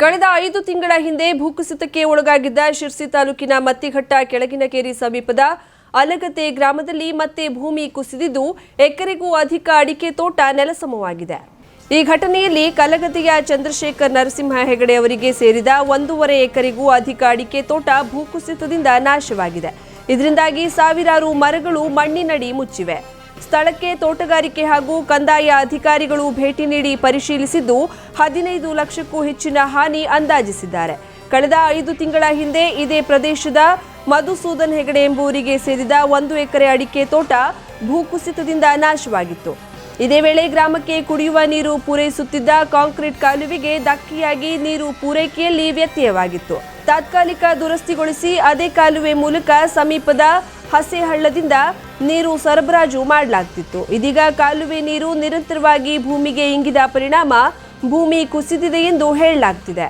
ಕಳೆದ ಐದು ತಿಂಗಳ ಹಿಂದೆ ಭೂಕುಸಿತಕ್ಕೆ ಒಳಗಾಗಿದ್ದ ಶಿರ್ಸಿ ತಾಲೂಕಿನ ಮತ್ತಿಘಟ್ಟ ಕೆಳಗಿನಕೇರಿ ಸಮೀಪದ ಅಲಗತೆ ಗ್ರಾಮದಲ್ಲಿ ಮತ್ತೆ ಭೂಮಿ ಕುಸಿದಿದ್ದು ಎಕರೆಗೂ ಅಧಿಕ ಅಡಿಕೆ ತೋಟ ನೆಲಸಮವಾಗಿದೆ. ಈ ಘಟನೆಯಲ್ಲಿ ಕಲಗತೆಯ ಚಂದ್ರಶೇಖರ್ ನರಸಿಂಹ ಹೆಗಡೆ ಅವರಿಗೆ ಸೇರಿದ ಒಂದೂವರೆ ಎಕರೆಗೂ ಅಧಿಕ ಅಡಿಕೆ ತೋಟ ಭೂಕುಸಿತದಿಂದ ನಾಶವಾಗಿದೆ. ಇದರಿಂದಾಗಿ ಸಾವಿರಾರು ಮರಗಳು ಮಣ್ಣಿನಡಿ ಮುಚ್ಚಿವೆ. ಸ್ಥಳಕ್ಕೆ ತೋಟಗಾರಿಕೆ ಹಾಗೂ ಕಂದಾಯ ಅಧಿಕಾರಿಗಳು ಭೇಟಿ ನೀಡಿ ಪರಿಶೀಲಿಸಿದ್ದು ಹದಿನೈದು ಲಕ್ಷಕ್ಕೂ ಹೆಚ್ಚಿನ ಹಾನಿ ಅಂದಾಜಿಸಿದ್ದಾರೆ. ಕಳೆದ ಐದು ತಿಂಗಳ ಹಿಂದೆ ಇದೇ ಪ್ರದೇಶದ ಮಧುಸೂದನ್ ಹೆಗಡೆ ಎಂಬುವರಿಗೆ ಸೇರಿದ ಒಂದು ಎಕರೆ ಅಡಿಕೆ ತೋಟ ಭೂಕುಸಿತದಿಂದ ನಾಶವಾಗಿತ್ತು. ಇದೇ ವೇಳೆ ಗ್ರಾಮಕ್ಕೆ ಕುಡಿಯುವ ನೀರು ಪೂರೈಸುತ್ತಿದ್ದ ಕಾಂಕ್ರೀಟ್ ಕಾಲುವೆಗೆ ಧಕ್ಕೆಯಾಗಿ ನೀರು ಪೂರೈಕೆಯಲ್ಲಿ ವ್ಯತ್ಯಯವಾಗಿತ್ತು. ತಾತ್ಕಾಲಿಕ ದುರಸ್ತಿಗೊಳಿಸಿ ಅದೇ ಕಾಲುವೆ ಮೂಲಕ ಸಮೀಪದ ಹಸೆಹಳ್ಳದಿಂದ ನೀರು ಸರಬರಾಜು ಮಾಡಲಾಗ್ತಿತ್ತು. ಇದೀಗ ಕಾಲುವೆ ನೀರು ನಿರಂತರವಾಗಿ ಭೂಮಿಗೆ ಇಂಗಿದ ಪರಿಣಾಮ ಭೂಮಿ ಕುಸಿದಿದೆ ಎಂದು ಹೇಳಲಾಗ್ತಿದೆ.